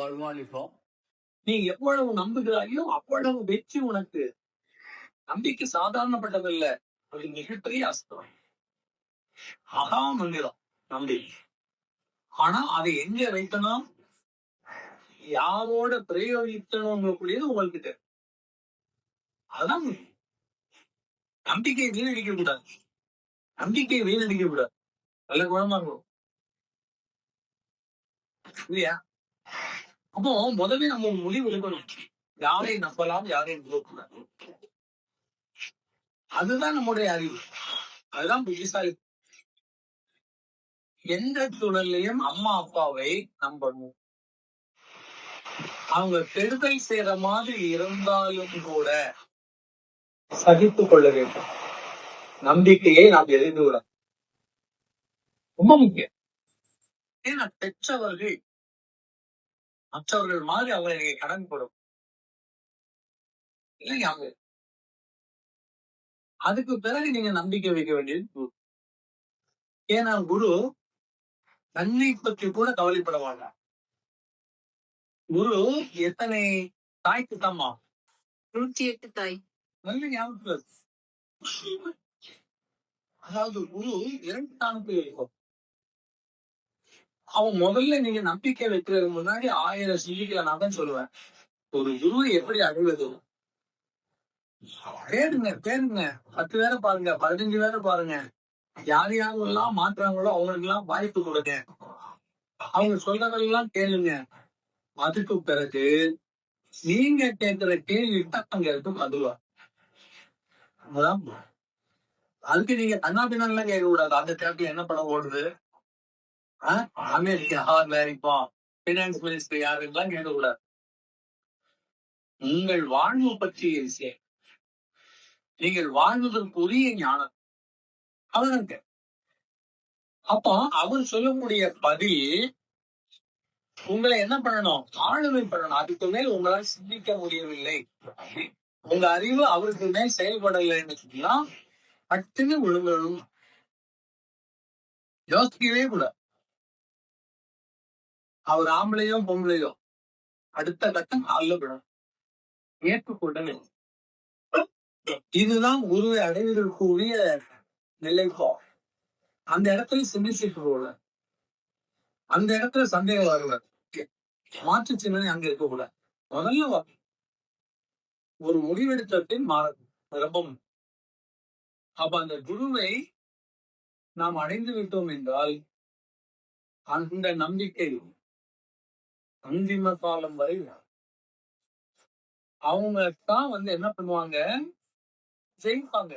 வருமானிப்போம். நீ எவ்வளவு நம்புகிறாயோ அவ்வளவு வெற்றி உனக்கு. நம்பிக்கை சாதாரணப்பட்டதல்ல. அது மிகப்பெரிய அஸ்திரம் மகா மந்திரம். நம்பி. ஆனா அதை எங்க வைக்கணும் யாரோட பிரயோகிக்கணும்ங்கக்கூடியது உங்களுக்கு தெரியும் அதான் நம்பிக்கை வீணடிக்க கூடாது நம்பிக்கை வீணடிக்க கூடாது நல்ல குணமா இருக்கும் இல்லையா அப்போ முதவே நம்ம முடிவு எடுக்கணும். யாரை நம்பலாம் யாரையும் நம்பக்கூடாது அதுதான் நம்முடைய அறிவு. அதுதான் புத்திசாலி எந்த சூழல்லையும் அம்மா அப்பாவை நம்பணும். அவங்க கெடுதல் செய்யற மாதிரி இருந்தாலும் கூட சகித்துக் கொள்ள வேண்டும். நம்பிக்கையை நாம் எரிந்து விட ரொம்ப முக்கியம். ஏன்னா பெற்றவர்கள் மற்றவர்கள் மாதிரி அவங்க நீங்க கடன் கொடுக்கும் இல்லைங்க அவங்க அதுக்கு பிறகு நீங்க நம்பிக்கை வைக்க வேண்டியது குரு. ஏன்னா குரு தன்னை பற்றி கூட கவலைப்பட மாட்டார். குரு எத்தனை தாய்க்கு தம்மா நூற்றி எட்டு தாய். நல்ல இருக்கு. அதாவது குரு இரண்டு இருக்கும் அவன் முதல்ல நீங்க நம்பிக்கை வைக்கிறது முன்னாடி ஆயிரம் சிந்திக்கல நான் தான் சொல்லுவேன். ஒரு குருவை எப்படி அடைவது? தேடுங்க தேடுங்க. பத்து பேரை பாருங்க பதினஞ்சு பேரை பாருங்க. யார் யாரெல்லாம் மாற்றாங்களோ அவங்களுக்கு எல்லாம் வாய்ப்பு கொடுங்க. அவங்க சொல்றதெல்லாம் கேளுங்க. அதுக்கு பிறகு நீங்க கேட்கிற கேள்வி தான் அங்க இருக்கும் அதுவா அதுக்கு நீங்க கண்ணா பின்னாலாம் கேட்க கூடாது அந்த தேவையில என்ன படம் ஓடுது? அமெரிக்கா அமெரிக்கா பினான்ஸ் மினிஸ்டர் யாருலாம் கேட்கக்கூடாது உங்கள் வாழ்வு பற்றிய விஷயம் நீங்கள் வாழ்வதற்குரிய ஞானம் அவனுக்கு அப்போ அவர் சொல்லக்கூடிய பதில் உங்களை என்ன பண்ணணும் ஆளுமை பண்ணணும் அதுக்கு மேல் உங்களால் சிந்திக்க முடியவில்லை உங்க அறிவு அவருக்கு மேல் செயல்படலைன்னு சொன்னா பட்டுன்னு விழுங்கணும் யோசிக்கவே கூடாது அவர் ஆம்பளையோ பொம்பளையோ அடுத்த கட்டம் காலில் விடும் ஏற்றுக்கொண்டது இதுதான் குருவை அடைவதற்குரிய நிலைப்போ. அந்த இடத்துல சிந்திச்சுட்டு போகல அந்த இடத்துல சந்தேகம் வரல மாற்று சிந்தனை அங்க இருக்கக்கூடாது முதல்ல ஒரு முடிவெடுத்த பின் மாற ரொம்ப அப்ப அந்த குருவை நாம் அடைந்து விட்டோம் என்றால் அந்த நம்பிக்கை அந்திம காலம் வரை அவங்க தான் வந்து என்ன பண்ணுவாங்க? ஜெயிப்பாங்க